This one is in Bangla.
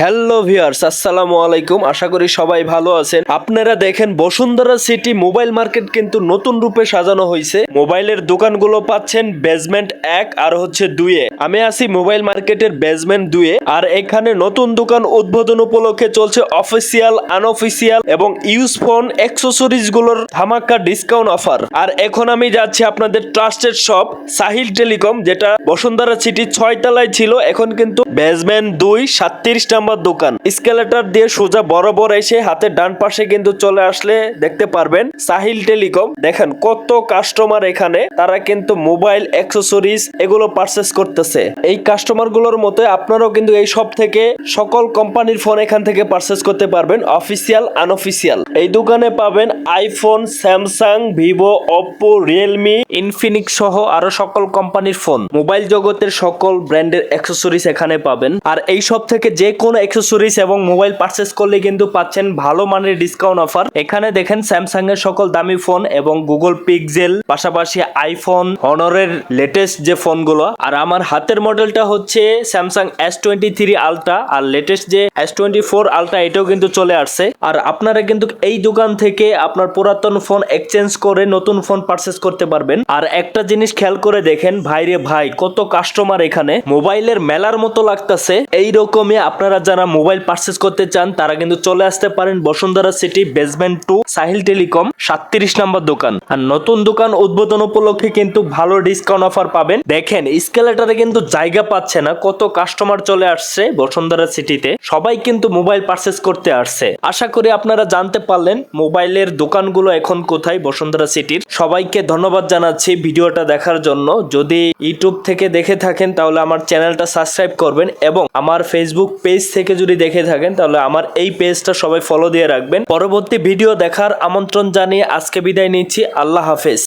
হ্যালো ভিউয়ার্স আসসালামু আলাইকুম। আশা করি সবাই ভালো আছেন। আপনারা দেখেন বসুন্ধরা সিটি মোবাইল মার্কেট কিন্তু নতুন রূপে সাজানো হয়েছে মোবাইলের দোকানগুলো পাচ্ছেন বেজমেন্ট এক আর হচ্ছে দুইয়ে আমি আছি মোবাইল মার্কেটের বেজমেন্ট দুইয়ে আর এখানে নতুন দোকান উদ্বোধন উপলক্ষে চলছে অফিসিয়াল আনঅফিসিয়াল এবং ইউজ ফোন অ্যাক্সেসরিজগুলোর ধামাকা ডিসকাউন্ট অফার আর এখন আমি যাচ্ছি আপনাদের ট্রাস্টেড শপ সাহিল টেলিকম যেটা বসুন্ধরা সিটি ছয় তলায় ছিল। এখন কিন্তু বেজমেন্ট দুই সাতত্রিশ নাম্বার দোকান। স্কেলেটার দিয়ে সোজা বরাবর এসে হাতের ডান পাশে কিন্তু চলে আসলে দেখতে পারবেন সাহিল টেলিকম। দেখেন কত কাস্টমার এখানে, তারা কিন্তু মোবাইল অ্যাক্সেসরিজ এগুলো পারচেস করতেছে। এই কাস্টমারগুলোর মতো আপনারাও কিন্তু এই সব থেকে সকল কোম্পানির ফোন এখান থেকে পারচেস করতে পারবেন অফিসিয়াল আনঅফিসিয়াল এই দোকানে পাবেন iPhone Samsung Vivo Oppo Realme Infinix সহ আরও সকল কোম্পানির ফোন মোবাইল জগতের সকল ব্র্যান্ডের অ্যাক্সেসরিজ এখানে পাবেন। আর এই সব থেকে যে কোনো অ্যাক্সেসরিজ এবং মোবাইল পারচেস করলে কিন্তু পাচ্ছেন ভালো মানের ডিসকাউন্ট অফার এখানে দেখেন স্যামসাং এর সকল দামি ফোন এবং গুগল পিক্সেল পাশাপাশি আইফোন হনরের লেটেস্ট যে ফোনগুলো আর আমার হাতের মডেলটা হচ্ছে Samsung S twenty three Ultra আর লেটেস্ট যে এস টোয়েন্টি ফোর আলট্রা এটাও কিন্তু চলে আসছে। আর আপনারা কিন্তু এই দোকান থেকে আপনার পুরাতন ফোন এক্সচেঞ্জ করে নতুন ফোন পারচেস করতে পারবেন। আর একটা জিনিস খেয়াল করে দেখেন, ভাইরে ভাই, কত কাস্টমার এখানে। মোবাইলের মেলার মতো লাগতেছে। এই রকমই আপনারা যারা মোবাইল পারচেস করতে চান, তারা কিন্তু চলে আসতে পারেন Bashundhara city basement two Sahil telecom, সাতত্রিশ নাম্বার দোকান। আর নতুন দোকান উদ্বোধন উপলক্ষে কিন্তু ভালো ডিসকাউন্ট অফার পাবেন। দেখেন স্কেলেটারে কিন্তু জায়গা পাচ্ছে না, কত কাস্টমার চলে আসছে বসুন্ধরা সিটিতে। সবাই কিন্তু মোবাইল পারচেস করতে আসছে। আশা করি আপনারা জানতে পারলেন মোবাইলের দোকানগুলো এখন কোথায় বসুন্ধরা সিটির। সবাইকে ধন্যবাদ জানাচ্ছি ভিডিওটা দেখার জন্য। যদি ইউটিউব থেকে দেখে থাকেন, তাহলে আমার চ্যানেলটা সাবস্ক্রাইব করবেন এবং আমার ফেসবুক পেজ থেকে যদি দেখে থাকেন, তাহলে আমার এই পেজটা সবাই ফলো দিয়ে রাখবেন। পরবর্তী ভিডিও দেখার আমন্ত্রণ জানিয়ে আজকে বিদায় নিচ্ছি। আল্লাহ হাফেজ।